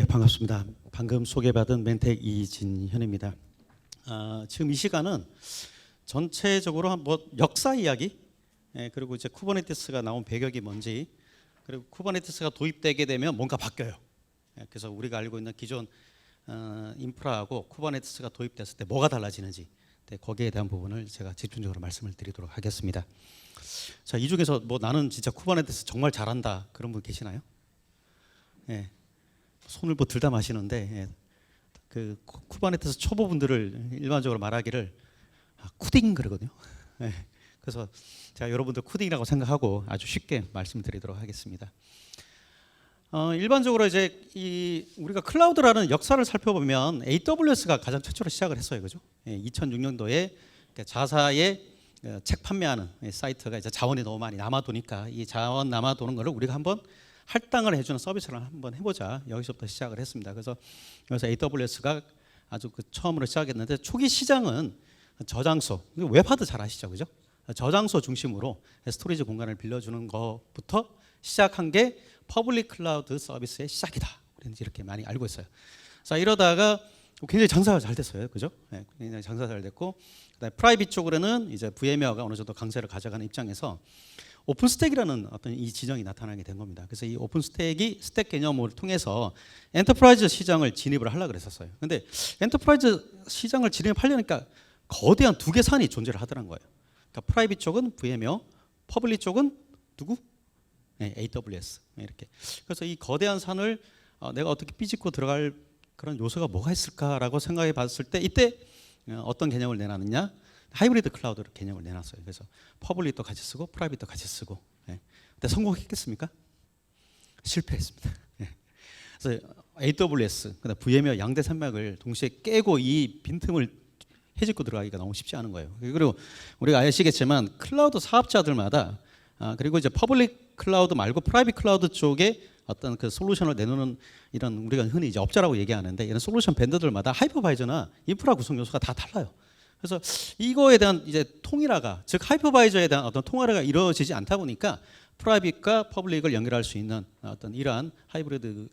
예, 반갑습니다. 방금 소개받은 멘텍 이진현입니다. 아, 지금 이 시간은 전체적으로 한뭐 역사 이야기, 예, 그리고 이제 쿠버네티스가 나온 배경이 뭔지, 그리고 쿠버네티스가 도입되게 되면 뭔가 바뀌어요. 예, 그래서 우리가 알고 있는 기존 어, 인프라하고 쿠버네티스가 도입됐을 때 뭐가 달라지는지, 네, 거기에 대한 부분을 제가 집중적으로 말씀을 드리도록 하겠습니다. 자, 이 중에서 뭐 나는 진짜 쿠버네티스 정말 잘한다 그런 분 계시나요? 예. 손을 뭐 들다 마시는데 예. 그 쿠- 쿠버네티스 초보분들을 일반적으로 말하기를 아, 쿠딩 그러거든요. 예. 그래서 제가 여러분들 쿠딩이라고 생각하고 아주 쉽게 말씀드리도록 하겠습니다. 어, 일반적으로 이제 이 우리가 클라우드라는 역사를 살펴보면 AWS가 가장 최초로 시작을 했어요, 그죠? 예, 2006년도에 자사의 어, 책 판매하는 이 사이트가 이제 자원이 너무 많이 남아도니까 이 자원 남아도는 거를 우리가 한번 할당을 해주는 서비스를 한번 해보자 여기서부터 시작을 했습니다. 그래서 그래서 AWS가 아주 그 처음으로 시작했는데 초기 시장은 저장소 웹하드 잘 아시죠, 그죠? 저장소 중심으로 스토리지 공간을 빌려주는 것부터 시작한 게 퍼블릭 클라우드 서비스의 시작이다. 우리는 이렇게 많이 알고 있어요. 자 이러다가 굉장히 장사가 잘 됐어요, 그죠? 네, 굉장히 장사 잘 됐고 그다음에 프라이빗 쪽으로는 이제 VM웨어가 어느 정도 강세를 가져가는 입장에서 오픈스택이라는 어떤 이 지정이 나타나게 된 겁니다. 그래서 이 오픈스택이 스택 개념을 통해서 엔터프라이즈 시장을 진입을 하려고 그랬었어요. 근데 엔터프라이즈 시장을 진입하려니까 거대한 두 개 산이 존재를 하더란 거예요. 그러니까 프라이빗 쪽은 VM웨어, 퍼블릭 쪽은 누구? 네, AWS 이렇게. 그래서 이 거대한 산을 어, 내가 어떻게 삐집고 들어갈 그런 요소가 뭐가 있을까라고 생각해 봤을 때 이때 어, 어떤 개념을 내놨느냐? 하이브리드 클라우드 개념을 내놨어요. 그래서 퍼블릭도 같이 쓰고 프라이빗도 같이 쓰고. 예. 근데 성공했겠습니까? 실패했습니다. 예. 그래서 AWS, 그다음 VM웨어 양대 산맥을 동시에 깨고 이 빈틈을 해집고 들어가기가 너무 쉽지 않은 거예요. 그리고 우리가 아시겠지만 클라우드 사업자들마다 아, 그리고 이제 퍼블릭 클라우드 말고 프라이빗 클라우드 쪽에 어떤 그 솔루션을 내놓는 이런 우리가 흔히 이제 업자라고 얘기하는데 이런 솔루션 벤더들마다 하이퍼바이저나 인프라 구성 요소가 다 달라요. 그래서 이거에 대한 이제 통일화가 즉 하이퍼바이저에 대한 어떤 통일화가 이루어지지 않다 보니까 프라이빗과 퍼블릭을 연결할 수 있는 어떤 이러한 하이브리드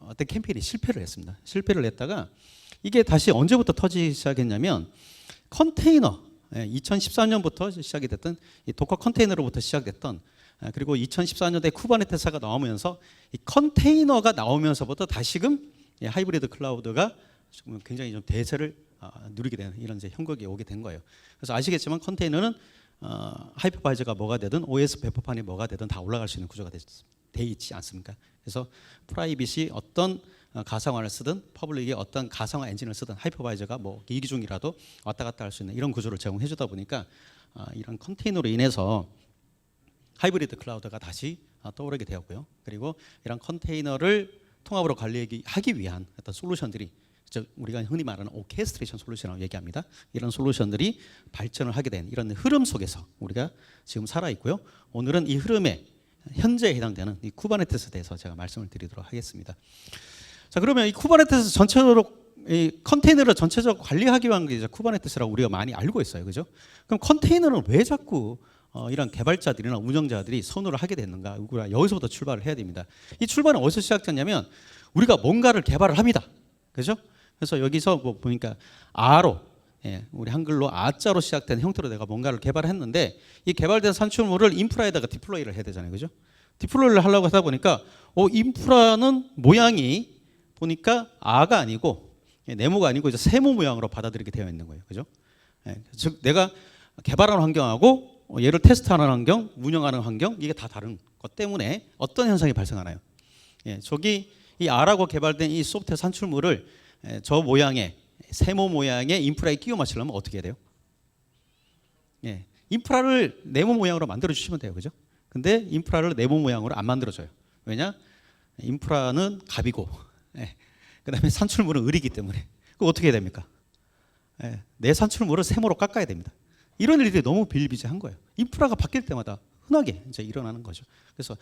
어떤 캠페인이 실패를 했습니다. 실패를 했다가 이게 다시 언제부터 터지기 시작했냐면 컨테이너 2014년부터 시작이 됐던 이 도커 컨테이너로부터 시작됐던 아, 그리고 2014년도에 쿠버네티스가 나오면서 이 컨테이너가 나오면서부터 다시금 이 하이브리드 클라우드가 굉장히 좀 대세를 아, 누리게 되는 이런 이제 형국이 오게 된 거예요. 그래서 아시겠지만 컨테이너는 어, 하이퍼바이저가 뭐가 되든 OS 배포판이 뭐가 되든 다 올라갈 수 있는 구조가 돼, 돼 있지 않습니까? 그래서 프라이빗이 어떤 어, 가상화를 쓰든 퍼블릭이 어떤 가상화 엔진을 쓰든 하이퍼바이저가 뭐 이기 중이라도 왔다 갔다 할 수 있는 이런 구조를 제공해 주다 보니까 아, 이런 컨테이너로 인해서 하이브리드 클라우드가 다시 아, 떠오르게 되었고요. 그리고 이런 컨테이너를 통합으로 관리하기 위한 어떤 솔루션들이 즉 우리가 흔히 말하는 오케스트레이션 솔루션이라고 얘기합니다. 이런 솔루션들이 발전을 하게 된 이런 흐름 속에서 우리가 지금 살아 있고요. 오늘은 이 흐름에 현재에 해당되는 이 쿠버네티스에 대해서 제가 말씀을 드리도록 하겠습니다. 자 그러면 이 쿠버네티스 전체적으로 이 컨테이너를 전체적으로 관리하기 위한 게 이제 쿠버네티스라고 우리가 많이 알고 있어요, 그죠? 그럼 컨테이너는 왜 자꾸 어, 이런 개발자들이나 운영자들이 선호를 하게 됐는가? 우리가 여기서부터 출발을 해야 됩니다. 이 출발은 어디서 시작됐냐면 우리가 뭔가를 개발을 합니다, 그죠? 그래서 여기서 뭐 보니까 아로 예, 우리 한글로 아자로 시작된 형태로 내가 뭔가를 개발했는데 이 개발된 산출물을 인프라에다가 디플로이를 해야 되잖아요, 그죠? 디플로이를 하려고 하다 보니까 어, 인프라는 모양이 보니까 아가 아니고 예, 네모가 아니고 이제 세모 모양으로 받아들이게 되어 있는 거예요, 그죠? 예, 즉 내가 개발하는 환경하고 어, 얘를 테스트하는 환경, 운영하는 환경 이게 다 다른 것 때문에 어떤 현상이 발생하나요? 예, 저기 이 R하고 개발된 이 소프트웨어 산출물을 예, 저 모양의 세모 모양의 인프라에 끼워 맞추려면 어떻게 해야 돼요? 예, 인프라를 네모 모양으로 만들어 주시면 돼요, 그죠? 근데 인프라를 네모 모양으로 안 만들어 줘요. 왜냐? 인프라는 갑이고, 예, 그다음에 산출물은 을이기 때문에 그 어떻게 해야 됩니까? 예, 내 산출물을 세모로 깎아야 됩니다. 이런 일들이 너무 비일비재한 거예요. 인프라가 바뀔 때마다 흔하게 이제 일어나는 거죠. 그래서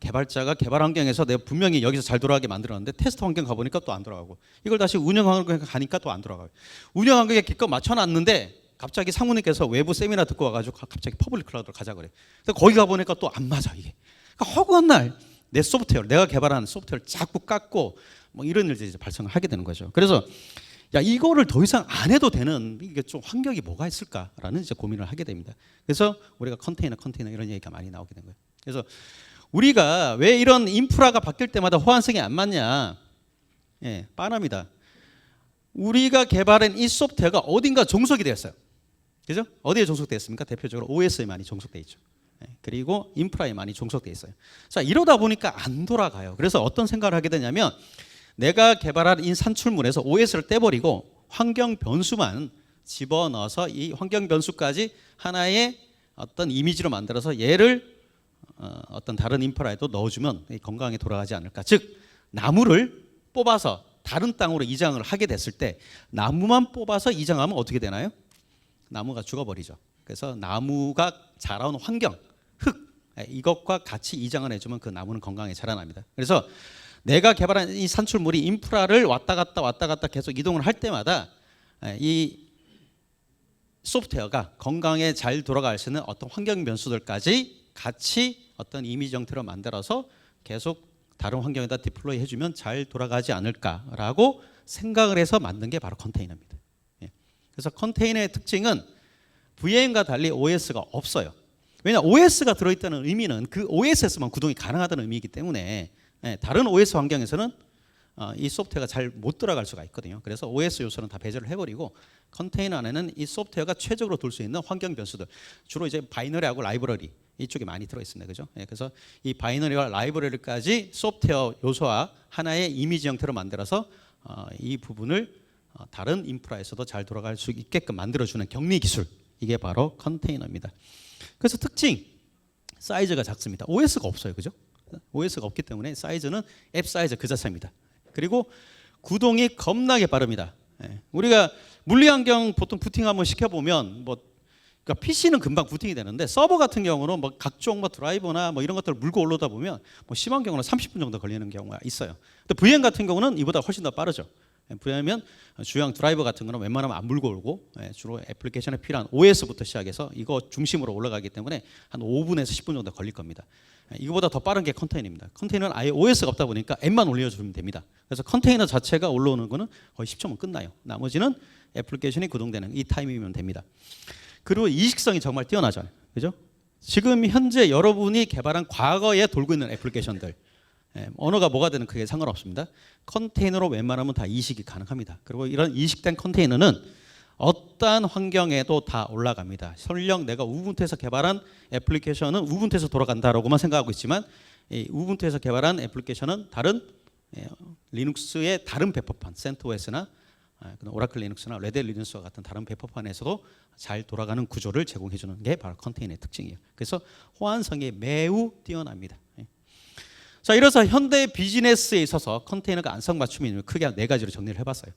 개발자가 개발 환경에서 내가 분명히 여기서 잘 돌아가게 만들었는데 테스트 환경 가보니까 또 안 돌아가고 이걸 다시 운영 환경 가니까 또 안 돌아가요. 운영 환경에 기껏 맞춰놨는데 갑자기 상무님께서 외부 세미나 듣고 와가지고 갑자기 퍼블릭 클라우드를 가자 그래. 그래서 거기 가보니까 또 안 맞아 이게. 그러니까 허구한 날 내 소프트웨어, 내가 개발한 소프트웨어를 자꾸 깎고 뭐 이런 일들이 이제 발생하게 되는 거죠. 그래서 야 이거를 더 이상 안 해도 되는 이게 좀 환경이 뭐가 있을까라는 이제 고민을 하게 됩니다. 그래서 우리가 컨테이너 컨테이너 이런 얘기가 많이 나오게 된 거예요. 그래서 우리가 왜 이런 인프라가 바뀔 때마다 호환성이 안 맞냐? 예, 빤합니다. 우리가 개발한 이 소프트웨어가 어딘가 종속이 되었어요. 그죠? 어디에 종속되었습니까? 대표적으로 OS에 많이 종속돼 있죠. 예, 그리고 인프라에 많이 종속돼 있어요. 자, 이러다 보니까 안 돌아가요. 그래서 어떤 생각을 하게 되냐면 내가 개발한 이 산출물에서 OS를 떼버리고 환경 변수만 집어넣어서 이 환경 변수까지 하나의 어떤 이미지로 만들어서 얘를 어, 어떤 다른 인프라에도 넣어주면 이 건강하게 돌아가지 않을까. 즉 나무를 뽑아서 다른 땅으로 이장을 하게 됐을 때 나무만 뽑아서 이장하면 어떻게 되나요? 나무가 죽어버리죠. 그래서 나무가 자라온 환경, 흙 예, 이것과 같이 이장을 해주면 그 나무는 건강하게 자라납니다. 그래서 내가 개발한 이 산출물이 인프라를 왔다 갔다 왔다 갔다 계속 이동을 할 때마다 예, 이 소프트웨어가 건강에 잘 돌아갈 수 있는 어떤 환경 변수들까지 같이 어떤 이미지 형태로 만들어서 계속 다른 환경에다 디플로이 해주면 잘 돌아가지 않을까라고 생각을 해서 만든 게 바로 컨테이너입니다. 예. 그래서 컨테이너의 특징은 VM과 달리 OS가 없어요. 왜냐 OS가 들어있다는 의미는 그 OS에서만 구동이 가능하다는 의미이기 때문에 예, 다른 OS 환경에서는 어, 이 소프트웨어가 잘 못 들어갈 수가 있거든요. 그래서 OS 요소는 다 배제를 해버리고 컨테이너 안에는 이 소프트웨어가 최적으로 돌 수 있는 환경 변수들 주로 이제 바이너리하고 라이브러리 이쪽에 많이 들어 있습니다. 그죠? 예, 그래서 이 바이너리와 라이브러리까지 소프트웨어 요소와 하나의 이미지 형태로 만들어서 어, 이 부분을 어, 다른 인프라에서도 잘 돌아갈 수 있게끔 만들어주는 격리 기술 이게 바로 컨테이너입니다. 그래서 특징 사이즈가 작습니다. OS가 없어요, 그죠? OS가 없기 때문에 사이즈는 앱 사이즈 그 자체입니다. 그리고 구동이 겁나게 빠릅니다. 예, 우리가 물리 환경 보통 부팅 한번 시켜보면 뭐 그러니까 PC는 금방 부팅이 되는데 서버 같은 경우는 뭐 각종 뭐 드라이버나 뭐 이런 것들을 물고 올라오다 보면 뭐 심한 경우는 30분 정도 걸리는 경우가 있어요. 근데 VM 같은 경우는 이보다 훨씬 더 빠르죠. 예, VM은 주요 드라이버 같은 거는 웬만하면 안 물고 오고 예, 주로 애플리케이션에 필요한 OS부터 시작해서 이거 중심으로 올라가기 때문에 한 5분에서 10분 정도 걸릴 겁니다. 예, 이거보다 더 빠른 게 컨테이너입니다. 컨테이너는 아예 OS가 없다 보니까 앱만 올려주면 됩니다. 그래서 컨테이너 자체가 올라오는 거는 거의 10초면 끝나요. 나머지는 애플리케이션이 구동되는 이 타이밍이면 됩니다. 그리고 이식성이 정말 뛰어나잖아요. 그죠? 지금 현재 여러분이 개발한 과거에 돌고 있는 애플리케이션들 예, 언어가 뭐가 되는 그게 상관없습니다. 컨테이너로 웬만하면 다 이식이 가능합니다. 그리고 이런 이식된 컨테이너는 어떠한 환경에도 다 올라갑니다. 설령 내가 우분투에서 개발한 애플리케이션은 우분투에서 돌아간다라고만 생각하고 있지만 이 우분투에서 개발한 애플리케이션은 다른 예, 리눅스의 다른 배포판 센토스나 오라클 리눅스나 레드 리눅스와 같은 다른 배포판에서도 잘 돌아가는 구조를 제공해 주는 게 바로 컨테이너의 특징이에요. 그래서 호환성이 매우 뛰어납니다. 예. 자, 이래서 현대 비즈니스에 있어서 컨테이너가 안성맞춤이 크게 네 가지로 정리를 해봤어요.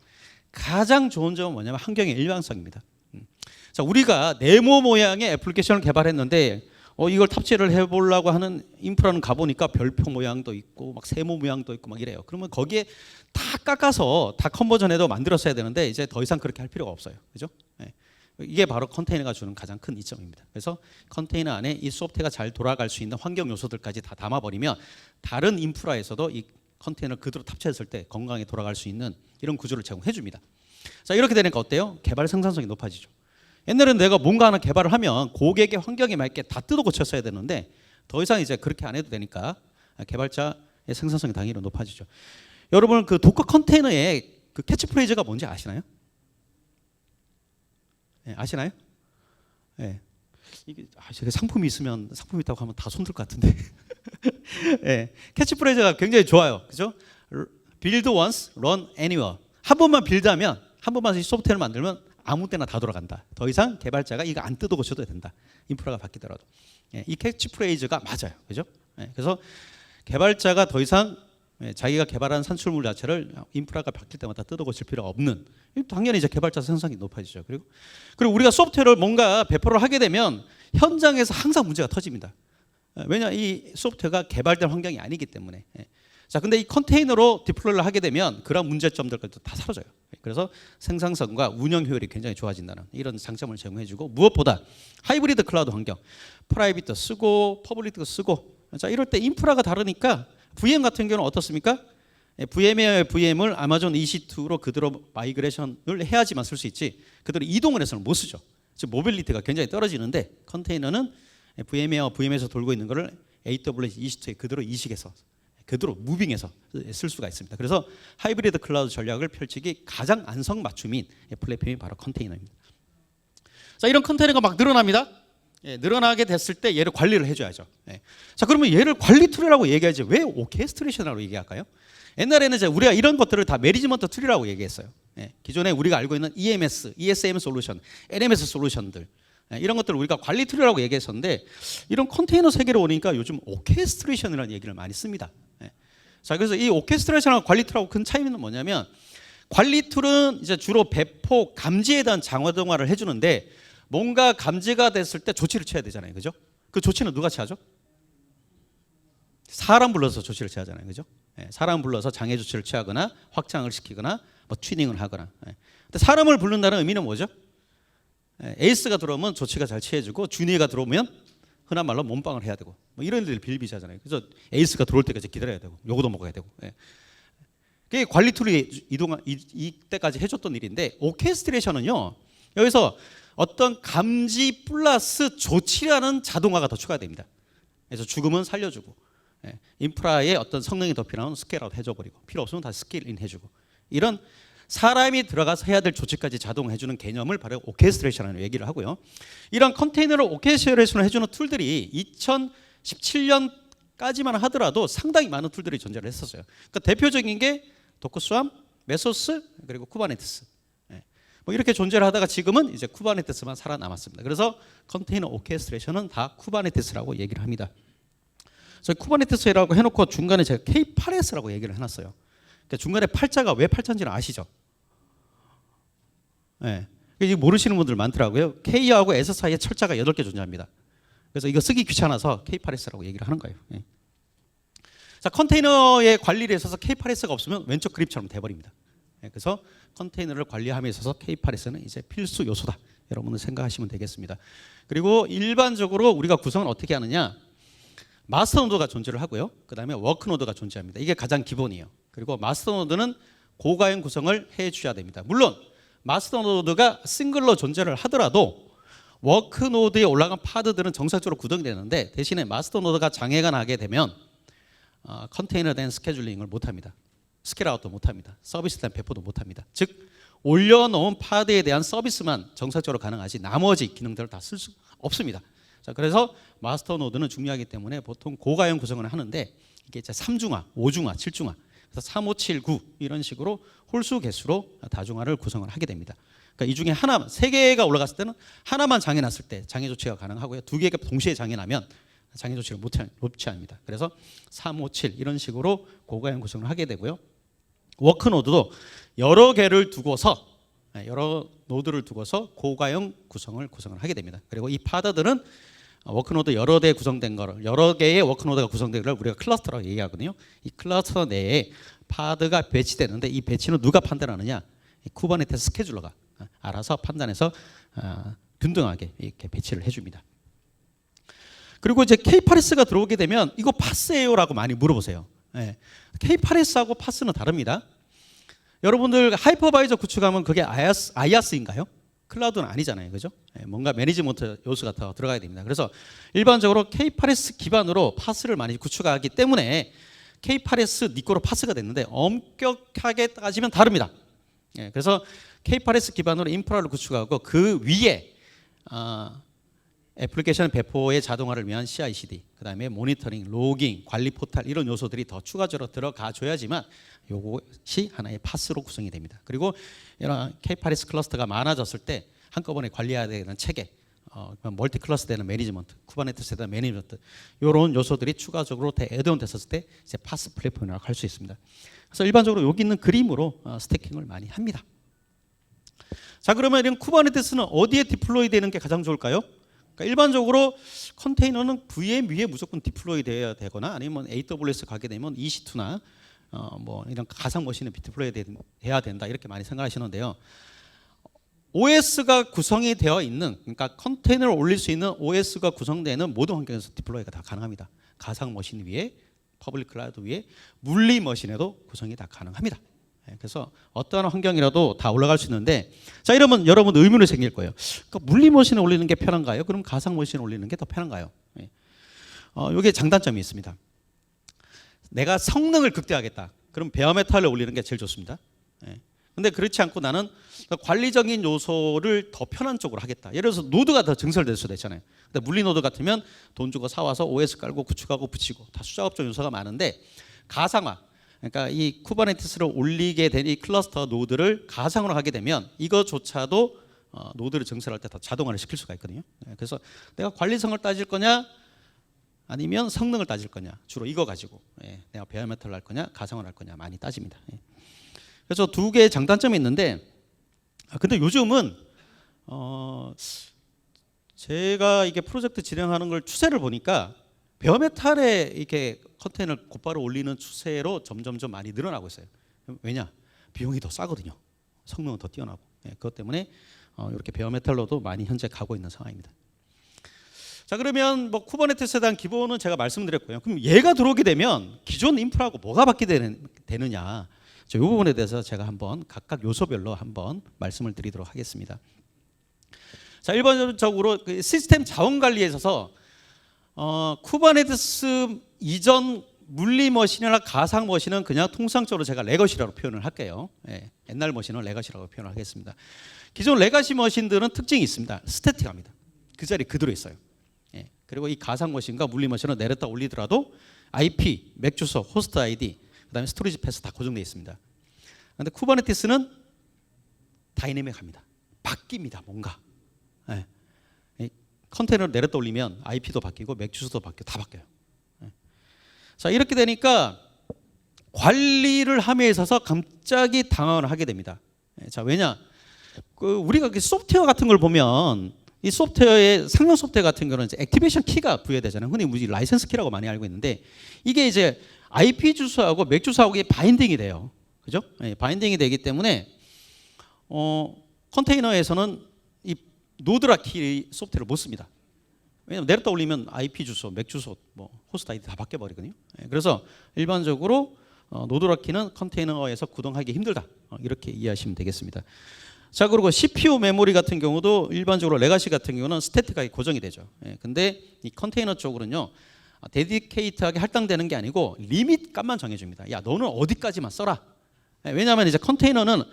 가장 좋은 점은 뭐냐면 환경의 일관성입니다. 음. 자, 우리가 네모 모양의 애플리케이션을 개발했는데 어, 이걸 탑재를 해보려고 하는 인프라는 가보니까 별표 모양도 있고 막 세모 모양도 있고 막 이래요. 그러면 거기에 다 깎아서 다 컨버전해도 만들었어야 되는데 이제 더 이상 그렇게 할 필요가 없어요. 그죠? 네. 이게 바로 컨테이너가 주는 가장 큰 이점입니다. 그래서 컨테이너 안에 이 소프트웨어가 잘 돌아갈 수 있는 환경 요소들까지 다 담아버리면 다른 인프라에서도 이 컨테이너 그대로 탑재했을 때 건강하게 돌아갈 수 있는 이런 구조를 제공해 줍니다. 자 이렇게 되니까 어때요? 개발 생산성이 높아지죠. 옛날에는 내가 뭔가 하나 개발을 하면 고객의 환경에 맞게 다 뜯어 고쳤어야 되는데 더 이상 이제 그렇게 안 해도 되니까 개발자의 생산성이 당연히 높아지죠. 여러분 그 도커 컨테이너의 그 캐치프레이즈가 뭔지 아시나요? 네, 아시나요? 네. 이게 아, 상품이 있으면 상품 있다고 하면 다 손들 것 같은데. 네. 캐치프레이즈가 굉장히 좋아요. 그죠? Build once, run anywhere. 한 번만 빌드하면 한 번만 이 소프트웨어를 만들면 아무 때나 다 돌아간다. 더 이상 개발자가 이거 안 뜯어 고쳐도 된다. 인프라가 바뀌더라도. 예, 이 캐치프레이즈가 맞아요. 그죠? 예, 그래서 개발자가 더 이상 예, 자기가 개발한 산출물 자체를 인프라가 바뀔 때마다 뜯어 고칠 필요가 없는 당연히 이제 개발자 생산성이 높아지죠. 그리고 그리고 우리가 소프트웨어를 뭔가 배포를 하게 되면 현장에서 항상 문제가 터집니다. 예, 왜냐 이 소프트웨어가 개발된 환경이 아니기 때문에. 예. 자, 근데 이 컨테이너로 디플로이를 하게 되면 그런 문제점들까지 다 사라져요. 그래서 생산성과 운영 효율이 굉장히 좋아진다는 이런 장점을 제공해주고 무엇보다 하이브리드 클라우드 환경, 프라이빗도 쓰고 퍼블릭도 쓰고 자 이럴 때 인프라가 다르니까 VM 같은 경우는 어떻습니까? VM의 VM을 아마존 EC2로 그대로 마이그레이션을 해야지만 쓸 수 있지 그대로 이동을 해서는 못 쓰죠. 즉 모빌리티가 굉장히 떨어지는데 컨테이너는 VM웨어 VM에서 돌고 있는 거를 AWS EC2에 그대로 이식해서 그대로 무빙해서 쓸 수가 있습니다. 그래서 하이브리드 클라우드 전략을 펼치기 가장 안성맞춤인 플랫폼이 바로 컨테이너입니다. 자 이런 컨테이너가 막 늘어납니다. 예, 늘어나게 됐을 때 얘를 관리를 해줘야죠. 예. 자 그러면 얘를 관리 툴이라고 얘기하지 왜 오케스트레이션이라고 얘기할까요? 옛날에는 이제 우리가 이런 것들을 다 매니지먼트 툴이라고 얘기했어요. 예, 기존에 우리가 알고 있는 EMS, ESM 솔루션, NMS 솔루션들 예, 이런 것들을 우리가 관리 툴이라고 얘기했었는데 이런 컨테이너 세계로 오니까 요즘 오케스트레이션이라는 얘기를 많이 씁니다. 예. 자 그래서 이 오케스트레이션하고 관리 툴하고 큰 차이는 뭐냐면 관리 툴은 이제 주로 배포 감지에 대한 장화동화를 해주는데 뭔가 감지가 됐을 때 조치를 취해야 되잖아요, 그죠? 그 조치는 누가 취하죠? 사람 불러서 조치를 취하잖아요, 그죠? 예, 사람 불러서 장애 조치를 취하거나 확장을 시키거나 뭐 튜닝을 하거나. 예. 근데 사람을 부른다는 의미는 뭐죠? 예, 에이스가 들어오면 조치가 잘 취해주고 주니어가 들어오면 흔한 말로 몸빵을 해야 되고 뭐 이런 일들 빌비자잖아요. 그래서 에이스가 들어올 때까지 기다려야 되고 요거도 먹어야 되고. 예. 그게 관리 툴이 이동 이, 이때까지 해줬던 일인데 오케스트레이션은요 여기서 어떤 감지 플러스 조치라는 자동화가 더 추가됩니다. 그래서 죽으면 살려주고 예, 인프라에 어떤 성능이 더 필요하면 스케일아웃 해줘버리고 필요 없으면 다시 스케일인 해주고 이런 사람이 들어가서 해야 될 조치까지 자동 해주는 개념을 바로 오케스트레이션이라는 얘기를 하고요. 이런 컨테이너를 오케스트레이션을 해주는 툴들이 2017년까지만 하더라도 상당히 많은 툴들이 존재를 했었어요. 그러니까 대표적인 게 도커스암, 메소스 그리고 쿠버네티스. 예. 뭐 이렇게 존재를 하다가 지금은 이제 쿠버네티스만 살아남았습니다. 그래서 컨테이너 오케스트레이션은 다 쿠버네티스라고 얘기를 합니다. 저희 쿠버네티스라고 해놓고 중간에 제가 K8S라고 얘기를 해놨어요. 그러니까 중간에 팔자가 왜 팔자인지는 아시죠? 예. 이게 모르시는 분들 많더라고요. K하고 S 사이에 철자가 8개 존재합니다. 그래서 이거 쓰기 귀찮아서 K8S라고 얘기를 하는 거예요. 예. 자, 컨테이너의 관리에 있어서 K8S가 없으면 왼쪽 그립처럼 돼버립니다. 예, 그래서 컨테이너를 관리함에 있어서 K8S는 이제 필수 요소다. 여러분은 생각하시면 되겠습니다. 그리고 일반적으로 우리가 구성을 어떻게 하느냐? 마스터 노드가 존재를 하고요. 그 다음에 워크 노드가 존재합니다. 이게 가장 기본이에요. 그리고 마스터 노드는 고가형 구성을 해 주셔야 됩니다. 물론 마스터 노드가 싱글로 존재를 하더라도 워크 노드에 올라간 파드들은 정상적으로 구동이 되는데 대신에 마스터 노드가 장애가 나게 되면 어, 컨테이너 된 스케줄링을 못합니다. 스케일아웃도 못합니다. 서비스 된 배포도 못합니다. 즉 올려놓은 파드에 대한 서비스만 정상적으로 가능하지 나머지 기능들을 다 쓸 수 없습니다. 자, 그래서 마스터 노드는 중요하기 때문에 보통 고가형 구성을 하는데 이게 이제 3중화, 5중화, 7중화 그래서 3, 5, 7, 9 이런 식으로 홀수 개수로 다중화를 구성을 하게 됩니다. 그러니까 이 중에 하나, 세 개가 올라갔을 때는 하나만 장애 났을 때 장애 조치가 가능하고요. 두 개가 동시에 장애 나면 장애 조치를 못 취- 합니다. 그래서 3, 5, 7 이런 식으로 고가형 구성을 하게 되고요. 워크 노드도 여러 개를 두고서 네, 여러 노드를 두고서 고가형 구성을 구성을 하게 됩니다. 그리고 이 파더들은 워크 노드 여러 대 구성된 거를 여러 개의 워크 노드가 구성된 걸 우리가 클러스터라고 얘기하거든요. 이 클러스터 내에 파드가 배치되는데 이 배치는 누가 판단하느냐? 이 쿠버네티스 스케줄러가 알아서 판단해서 아, 균등하게 이렇게 배치를 해줍니다. 그리고 이제 K8S가 들어오게 되면 이거 파스예요라고 많이 물어보세요. 예. K8S하고 파스는 다릅니다. 여러분들 하이퍼바이저 구축하면 그게 아이아스인가요? 클라우드는 아니잖아요. 그죠? 예, 뭔가 매니지먼트 요소가 더 들어가야 됩니다. 그래서 일반적으로 K8S 기반으로 파스를 많이 구축하기 때문에 K8S 니꼬로 파스가 됐는데 엄격하게 따지면 다릅니다. 예, 그래서 K8S 기반으로 인프라를 구축하고 그 위에 아, 애플리케이션 배포의 자동화를 위한 CI/CD, 그다음에 모니터링, 로깅, 관리 포탈 이런 요소들이 더 추가적으로 들어가 줘야지만 이것이 하나의 파스로 구성이 됩니다. 그리고 이런 K8S 클러스터가 많아졌을 때 한꺼번에 관리해야 되는 체계, 어, 멀티 클러스 되는 매니지먼트, 쿠버네티스 되는 매니지먼트 이런 요소들이 추가적으로 대 애드온 됐었을 때 이제 파스 플랫폼이라고 할 수 있습니다. 그래서 일반적으로 여기 있는 그림으로 어, 스태킹을 많이 합니다. 자 그러면 이런 쿠버네티스는 어디에 디플로이 되는 게 가장 좋을까요? 그러니까 일반적으로 컨테이너는 VM 위에 무조건 디플로이 돼야 되거나 아니면 AWS 가게 되면 EC2나 어, 뭐 이런 가상 머신에 디플로이 돼야 된다 이렇게 많이 생각하시는데요. OS가 구성이 되어 있는 그러니까 컨테이너를 올릴 수 있는 OS가 구성되는 모든 환경에서 디플로이가 다 가능합니다. 가상 머신 위에 퍼블릭 클라우드 위에 물리 머신에도 구성이 다 가능합니다. 예, 그래서 어떠한 환경이라도 다 올라갈 수 있는데 자 이러면 여러분 의문이 생길 거예요. 그러니까 물리 머신에 올리는 게 편한가요? 그럼 가상 머신에 올리는 게 더 편한가요? 예. 어, 이게 장단점이 있습니다. 내가 성능을 극대화하겠다. 그럼 베어메탈을 올리는 게 제일 좋습니다. 예. 근데 그렇지 않고 나는 관리적인 요소를 더 편한 쪽으로 하겠다. 예를 들어서 노드가 더 증설될 수도 있잖아요. 근데 물리 노드 같으면 돈 주고 사와서 OS 깔고 구축하고 붙이고 다 수작업적 요소가 많은데 가상화 그러니까 이 쿠버네티스를 올리게 된 이 클러스터 노드를 가상으로 하게 되면 이거조차도 어, 노드를 증설할 때 다 자동화를 시킬 수가 있거든요. 예, 그래서 내가 관리성을 따질 거냐 아니면 성능을 따질 거냐 주로 이거 가지고 예, 내가 베어메탈을 할 거냐 가상을 할 거냐 많이 따집니다. 예. 그래서 두 개의 장단점이 있는데 아, 근데 요즘은 어, 제가 이게 프로젝트 진행하는 걸 추세를 보니까 베어메탈에 이렇게 컨테이너를 곧바로 올리는 추세로 점점점 많이 늘어나고 있어요. 왜냐 비용이 더 싸거든요. 성능은 더 뛰어나고 예, 그것 때문에 어, 이렇게 베어 메탈로도 많이 현재 가고 있는 상황입니다. 자 그러면 뭐 쿠버네티스에 대한 기본은 제가 말씀드렸고요. 그럼 얘가 들어오게 되면 기존 인프라하고 뭐가 바뀌게 되느냐? 이 부분에 대해서 제가 한번 각각 요소별로 한번 말씀을 드리도록 하겠습니다. 자 일반적으로 그 시스템 자원 관리에 있어서 어, 쿠버네티스 이전 물리 머신이나 가상 머신은 그냥 통상적으로 제가 레거시라고 표현을 할게요. 예, 옛날 머신은 레거시라고 표현을 하겠습니다. 기존 레가시 머신들은 특징이 있습니다. 스태틱합니다. 그 자리 그대로 있어요. 예, 그리고 이 가상 머신과 물리 머신을 내렸다 올리더라도 IP, 맥 주소, 호스트 아이디, 그다음에 스토리지 패스 다 고정되어 있습니다. 그런데 쿠버네티스는 다이내믹합니다. 바뀝니다. 뭔가. 예. 이 컨테이너를 내렸다 올리면 IP도 바뀌고 맥 주소도 바뀌고 다 바뀌어요. 예. 자 이렇게 되니까 관리를 함에 있어서 갑자기 당황을 하게 됩니다. 예, 자 왜냐? 그 우리가 그 소프트웨어 같은 걸 보면 이 소프트웨어의 상용 소프트웨어 같은 경우는 이제 액티베이션 키가 부여되잖아요. 흔히 우리 라이센스 키라고 많이 알고 있는데 이게 이제 IP 주소하고 맥 주소하고 이게 바인딩이 돼요. 그죠? 예, 바인딩이 되기 때문에 어, 컨테이너에서는 이 노드라 키 소프트웨어를 못 씁니다. 왜냐면 내렸다 올리면 IP 주소, 맥 주소, 뭐 호스트 아이디 다 바뀌어 버리거든요. 예, 그래서 일반적으로 어, 노드라 키는 컨테이너에서 구동하기 힘들다. 어, 이렇게 이해하시면 되겠습니다. 자 그리고 CPU 메모리 같은 경우도 일반적으로 레가시 같은 경우는 스태틱하게 고정이 되죠. 예, 근데 이 컨테이너 쪽으로는요 데디케이트하게 할당되는 게 아니고 리밋 값만 정해줍니다. 야 너는 어디까지만 써라. 예, 왜냐하면 이제 컨테이너는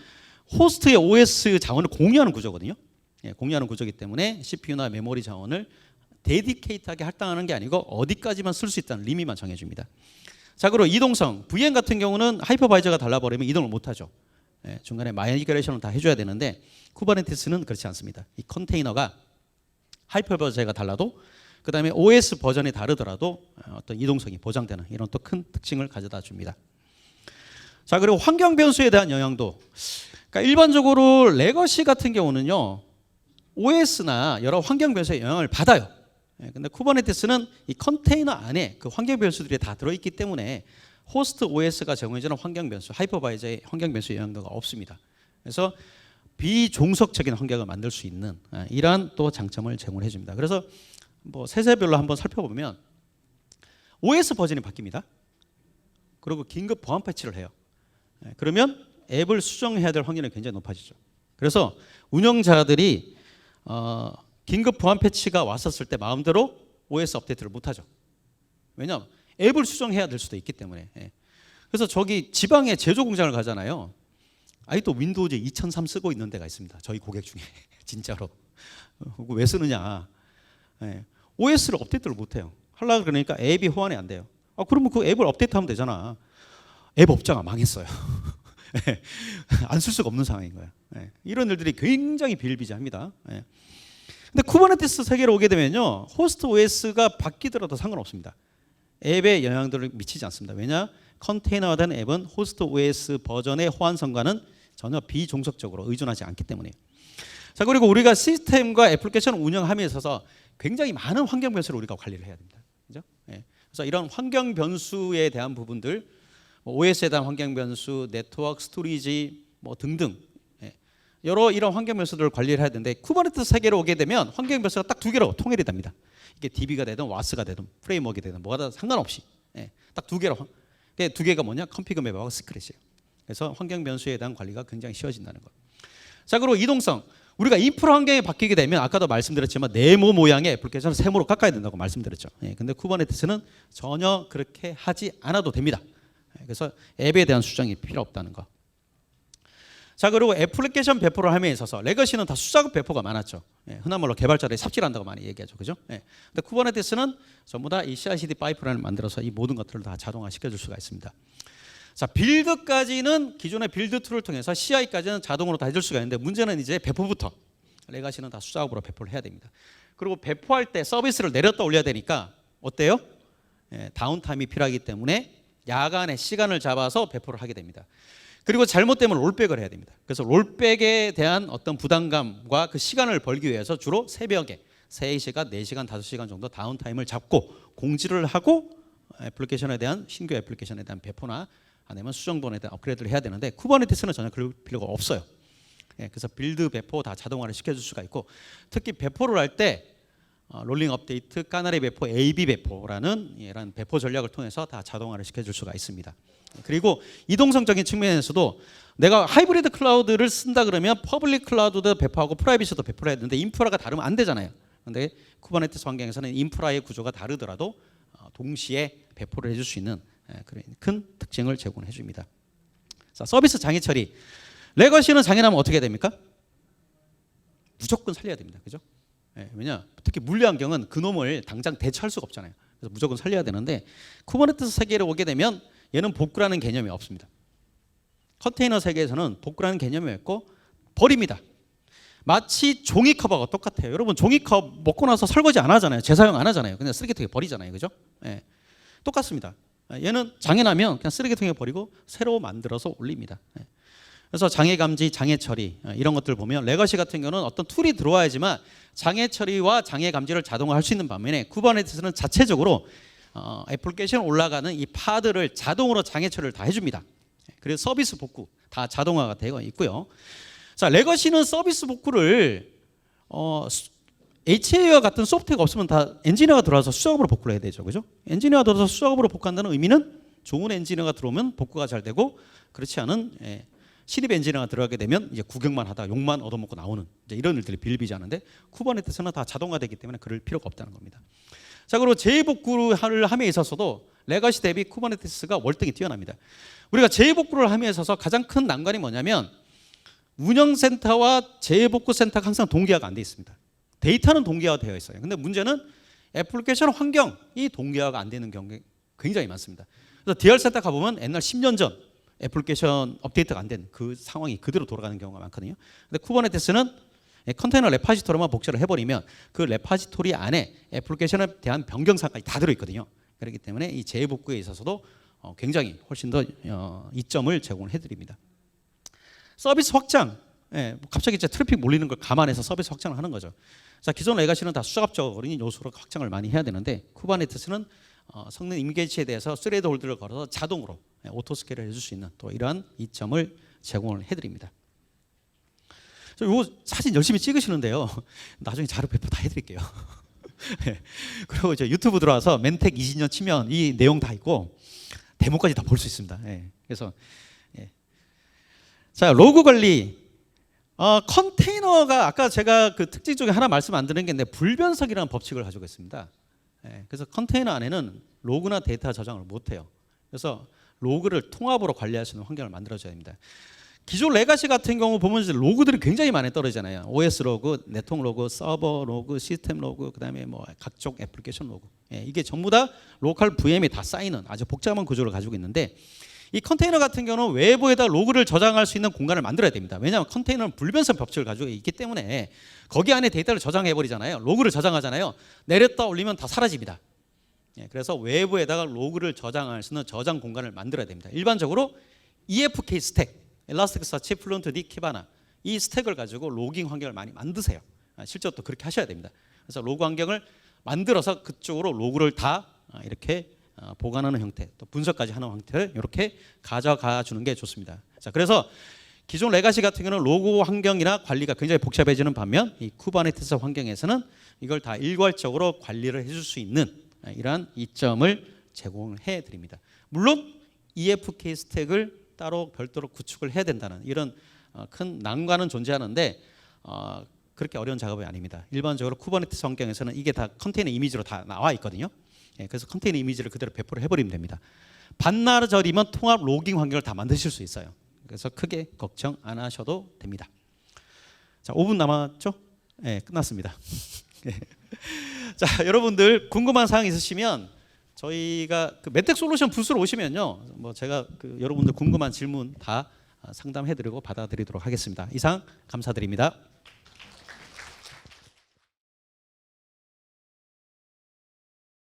호스트의 OS 자원을 공유하는 구조거든요. 예, 공유하는 구조이기 때문에 CPU나 메모리 자원을 데디케이트하게 할당하는 게 아니고 어디까지만 쓸 수 있다는 리밋만 정해줍니다. 자 그리고 이동성 VM 같은 경우는 하이퍼바이저가 달라버리면 이동을 못하죠. 예, 중간에 마이그레이션을 다 해줘야 되는데 쿠버네티스는 그렇지 않습니다. 이 컨테이너가 하이퍼바이저가 달라도 그 다음에 OS 버전이 다르더라도 어떤 이동성이 보장되는 이런 또 큰 특징을 가져다 줍니다. 자 그리고 환경 변수에 대한 영향도 그러니까 일반적으로 레거시 같은 경우는요 OS나 여러 환경 변수의 영향을 받아요. 예, 근데 쿠버네티스는 이 컨테이너 안에 그 환경 변수들이 다 들어있기 때문에 호스트 OS가 제공해주는 환경 변수, 하이퍼바이저의 환경 변수 영향도가 없습니다. 그래서 비종속적인 환경을 만들 수 있는 아, 이러한 또 장점을 제공해 줍니다. 그래서 뭐 세세별로 한번 살펴보면 OS 버전이 바뀝니다. 그리고 긴급 보안 패치를 해요. 예, 그러면 앱을 수정해야 될 확률이 굉장히 높아지죠. 그래서 운영자들이 어, 긴급 보안 패치가 왔었을 때 마음대로 OS 업데이트를 못하죠. 왜냐하면 앱을 수정해야 될 수도 있기 때문에. 예. 그래서 저기 지방에 제조 공장을 가잖아요. 아직도 윈도우즈 2003 쓰고 있는 데가 있습니다. 저희 고객 중에 진짜로 어, 왜 쓰느냐? 예. OS를 업데이트를 못해요. 하려 그러니까 앱이 호환이 안 돼요. 아 그러면 그 앱을 업데이트하면 되잖아. 앱 업자가 망했어요. 예. 안쓸 수가 없는 상황인 거예요. 예. 이런 일들이 굉장히 비일비재합니다. 예. 근데 쿠버네티스 세계로 오게 되면요, 호스트 OS가 바뀌더라도 상관없습니다. 앱에 영향들을 미치지 않습니다. 왜냐? 컨테이너화된 앱은 호스트 OS 버전의 호환성과는 전혀 비종속적으로 의존하지 않기 때문에. 자 그리고 우리가 시스템과 애플리케이션 운영함에 있어서 굉장히 많은 환경 변수를 우리가 관리를 해야 됩니다. 그죠? 예. 그래서 이런 환경 변수에 대한 부분들, 뭐 OS에 대한 환경 변수, 네트워크, 스토리지 뭐 등등 예. 여러 이런 환경 변수들을 관리를 해야 되는데 쿠버네티스 세계로 오게 되면 환경 변수가 딱 두 개로 통일이 됩니다. 이게 DB가 되든 와스가 되든 프레임워크가 되든 뭐가 다 상관없이 예, 딱두 개로 두 개가 뭐냐? 컴피그 맵하고 스크래치예요. 그래서 환경 변수에 대한 관리가 굉장히 쉬워진다는 거. 자 그리고 이동성 우리가 인프라 환경이 바뀌게 되면 아까도 말씀드렸지만 네모 모양의 애플리케이션을 세모로 깎아야 된다고 말씀드렸죠. 예, 근데 쿠버네티스는 전혀 그렇게 하지 않아도 됩니다. 예, 그래서 앱에 대한 수정이 필요 없다는 거. 자 그리고 애플리케이션 배포를 함에 있어서 레거시는 다 수작업 배포가 많았죠. 예, 흔한 말로 개발자들이 삽질한다고 많이 얘기하죠, 그죠? 예. 근데 쿠버네티스는 전부 다 이 CI/CD 파이프라인을 만들어서 이 모든 것들을 다 자동화 시켜줄 수가 있습니다. 자 빌드까지는 기존의 빌드 툴을 통해서 CI까지는 자동으로 다 해줄 수가 있는데 문제는 이제 배포부터 레가시는 다 수작업으로 배포를 해야 됩니다. 그리고 배포할 때 서비스를 내렸다 올려야 되니까 어때요? 예, 다운타임이 필요하기 때문에 야간에 시간을 잡아서 배포를 하게 됩니다. 그리고 잘못되면 롤백을 해야 됩니다. 그래서 롤백에 대한 어떤 부담감과 그 시간을 벌기 위해서 주로 새벽에 3시간, 4시간, 5시간 정도 다운타임을 잡고 공지를 하고 애플리케이션에 대한 신규 애플리케이션에 대한 배포나 아니면 수정본에 대한 업그레이드를 해야 되는데 쿠버네티스는 전혀 그럴 필요가 없어요. 예, 그래서 빌드 배포 다 자동화를 시켜줄 수가 있고 특히 배포를 할때 어, 롤링 업데이트, 까나리 배포, AB 배포라는 이런 배포 전략을 통해서 다 자동화를 시켜줄 수가 있습니다. 그리고 이동성적인 측면에서도 내가 하이브리드 클라우드를 쓴다 그러면 퍼블릭 클라우드도 배포하고 프라이빗도 배포를 해야 되는데 인프라가 다르면 안 되잖아요. 근데 쿠버네티스 환경에서는 인프라의 구조가 다르더라도 어, 동시에 배포를 해줄 수 있는 예, 그런 큰 특징을 제공해 줍니다. 자, 서비스 장애 처리. 레거시는 장애 나면 어떻게 됩니까? 무조건 살려야 됩니다. 그죠? 예, 왜냐? 특히 물리 환경은 그놈을 당장 대처할 수가 없잖아요. 그래서 무조건 살려야 되는데 쿠버네티스 세계로 오게 되면 얘는 복구라는 개념이 없습니다. 컨테이너 세계에서는 복구라는 개념이 없고 버립니다. 마치 종이컵하고 똑같아요. 여러분 종이컵 먹고 나서 설거지 안 하잖아요. 재사용 안 하잖아요. 그냥 쓰레기통에 버리잖아요. 그죠? 예. 똑같습니다. 얘는 장애 나면 그냥 쓰레기통에 버리고 새로 만들어서 올립니다. 예. 그래서 장애 감지, 장애 처리 어, 이런 것들 보면 레거시 같은 경우는 어떤 툴이 들어와야지만 장애 처리와 장애 감지를 자동화할 수 있는 반면에 쿠버네티스는 자체적으로 어, 애플리케이션 올라가는 이 파드를 자동으로 장애 처리를 다 해줍니다. 그래서 서비스 복구 다 자동화가 되어 있고요. 자 레거시는 서비스 복구를 어, HA와 같은 소프트웨어가 없으면 다 엔지니어가 들어와서 수작업으로 복구를 해야 되죠, 그죠? 엔지니어가 들어와서 수작업으로 복구한다는 의미는 좋은 엔지니어가 들어오면 복구가 잘 되고 그렇지 않은 예, 신입 엔지니어가 들어가게 되면 이제 구경만 하다 욕만 얻어먹고 나오는 이제 이런 일들이 빌비지않은데 쿠버네티스는 다 자동화되기 때문에 그럴 필요가 없다는 겁니다. 자 그리고 재복구를 함에 있어서도 레거시 대비 쿠버네티스가 월등히 뛰어납니다. 우리가 재복구를 함에 있어서 가장 큰 난관이 뭐냐면 운영센터와 재복구 센터가 항상 동기화가 안 돼 있습니다. 데이터는 동기화가 되어 있어요. 근데 문제는 애플리케이션 환경이 동기화가 안 되는 경우가 굉장히 많습니다. 그래서 디얼센터 가보면 옛날 10년 전 애플리케이션 업데이트가 안 된 그 상황이 그대로 돌아가는 경우가 많거든요. 근데 쿠버네티스는 컨테이너 레파지토리만 복제를 해버리면 그 레파지토리 안에 애플리케이션에 대한 변경 사항까지 다 들어있거든요. 그렇기 때문에 이 재복구에 있어서도 어, 굉장히 훨씬 더 어, 이점을 제공을 해드립니다. 서비스 확장. 예, 갑자기 이제 트래픽 몰리는 걸 감안해서 서비스 확장을 하는 거죠. 자, 기존 레가시는 다 수작업적인 요소로 확장을 많이 해야 되는데 쿠버네티스는 어, 성능 임계치에 대해서 스레드 홀드를 걸어서 자동으로 예, 오토 스케일을 해줄 수 있는 또 이러한 이점을 제공을 해드립니다. 요 사진 열심히 찍으시는데요. 나중에 자료 배포 다 해드릴게요. 예, 그리고 이제 유튜브 들어와서 멘텍 20년 치면 이 내용 다 있고 데모까지 다 볼 수 있습니다. 예, 그래서 예. 자 로그 관리 어, 컨테이너가 아까 제가 그 특징 중에 하나 말씀 안 드린 게 있는데 불변석이라는 법칙을 가지고 있습니다. 예, 그래서 컨테이너 안에는 로그나 데이터 저장을 못 해요. 그래서 로그를 통합으로 관리할 수 있는 환경을 만들어줘야 됩니다. 기존 레가시 같은 경우 보면 로그들이 굉장히 많이 떨어지잖아요. OS 로그, 네트워크 로그, 서버 로그, 시스템 로그, 그다음에 뭐 각종 애플리케이션 로그. 예, 이게 전부 다 로컬 VM이 다 쌓이는 아주 복잡한 구조를 가지고 있는데 이 컨테이너 같은 경우는 외부에다 로그를 저장할 수 있는 공간을 만들어야 됩니다. 왜냐하면 컨테이너는 불변성 법칙을 가지고 있기 때문에 거기 안에 데이터를 저장해 버리잖아요. 로그를 저장하잖아요. 내렸다 올리면 다 사라집니다. 예, 그래서 외부에다가 로그를 저장할 수 있는 저장 공간을 만들어야 됩니다. 일반적으로 EFK 스택, 엘라스틱서치, 플론트디, 키바나 이 스택을 가지고 로깅 환경을 많이 만드세요. 아, 실제로 또 그렇게 하셔야 됩니다. 그래서 로그 환경을 만들어서 그쪽으로 로그를 다 아, 이렇게 어, 보관하는 형태, 또 분석까지 하는 형태를 이렇게 가져가 주는 게 좋습니다. 자, 그래서 기존 레가시 같은 경우는 로고 환경이나 관리가 굉장히 복잡해지는 반면 이 쿠버네티스 환경에서는 이걸 다 일괄적으로 관리를 해줄 수 있는 이러한 이점을 제공을 해 드립니다. 물론 EFK 스택을 따로 별도로 구축을 해야 된다는 이런 어, 큰 난관은 존재하는데 어, 그렇게 어려운 작업이 아닙니다. 일반적으로 쿠버네티스 환경에서는 이게 다 컨테이너 이미지로 다 나와 있거든요. 예, 그래서 컨테이너 이미지를 그대로 배포를 해버리면 됩니다. 반나절이면 통합 로깅 환경을 다 만드실 수 있어요. 그래서 크게 걱정 안 하셔도 됩니다. 자, 5분 남았죠? 예, 끝났습니다. 예. 자, 여러분들 궁금한 사항 있으시면 저희가 그 메텍 솔루션 부스로 오시면요, 뭐 제가 그 여러분들 궁금한 질문 다 상담해드리고 받아드리도록 하겠습니다. 이상 감사드립니다.